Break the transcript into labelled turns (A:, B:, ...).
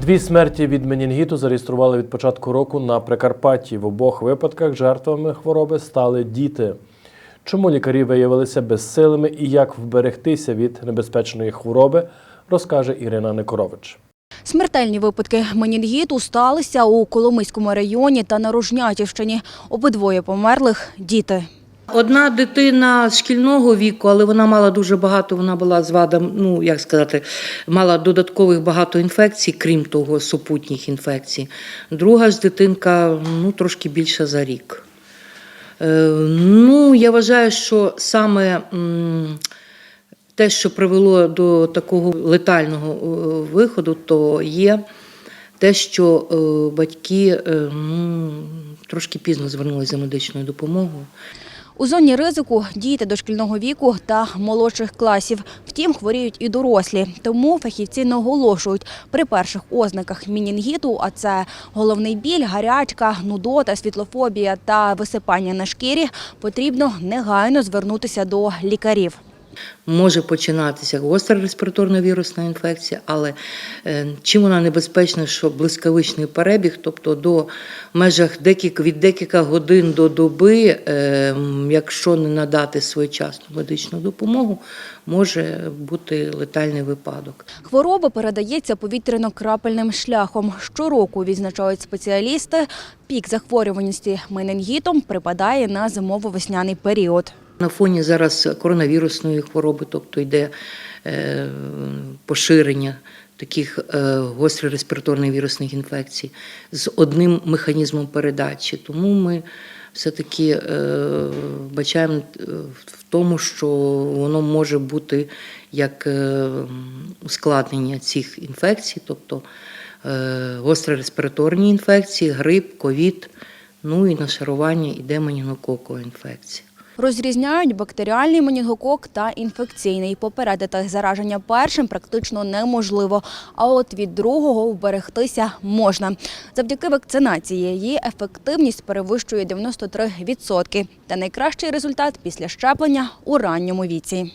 A: Дві смерті від менінгіту зареєстрували від початку року на Прикарпатті. В обох випадках жертвами хвороби стали діти. Чому лікарі виявилися безсилими і як вберегтися від небезпечної хвороби, розкаже Ірина Никорович.
B: Смертельні випадки менінгіту сталися у Коломийському районі та на Рожнятівщині. Обидвоє померлих – діти.
C: Одна дитина шкільного віку, але вона мала дуже багато, вона була з вадом, ну як сказати, мала додаткових багато інфекцій, крім того, супутніх інфекцій. Друга ж дитинка ну, трошки більше за рік. Е, ну, я вважаю, що саме те, що привело до такого летального е, виходу, то є те, що е, батьки ну, трошки пізно звернулися за медичною допомогою.
B: У зоні ризику діти дошкільного віку та молодших класів. Втім, хворіють і дорослі. Тому фахівці наголошують, при перших ознаках мінінгіту, а це головний біль, гарячка, нудота, світлофобія та висипання на шкірі, потрібно негайно звернутися до лікарів.
C: Може починатися гостра респіраторна вірусна інфекція, але е, чим вона небезпечна, що блискавичний перебіг, тобто до межах декілька, від декілька годин до доби, е, якщо не надати своєчасну медичну допомогу, може бути летальний випадок.
B: Хвороба передається повітряно-крапельним шляхом. Щороку відзначають спеціалісти. Пік захворюваності менингітом припадає на зимово-весняний період.
C: На фоні зараз коронавірусної хвороби, тобто йде е, поширення таких е, гострих респіраторних вірусних інфекцій з одним механізмом передачі. Тому ми все-таки е, бачаємо в тому, що воно може бути як ускладнення цих інфекцій, тобто е, гострі респіраторні інфекції, грип, ковід, ну і нашарування іде менінгококова інфекція.
B: Розрізняють бактеріальний менінгокок та інфекційний. Попередити зараження першим практично неможливо, а от від другого вберегтися можна. Завдяки вакцинації її ефективність перевищує 93%. Та найкращий результат після щеплення у ранньому віці.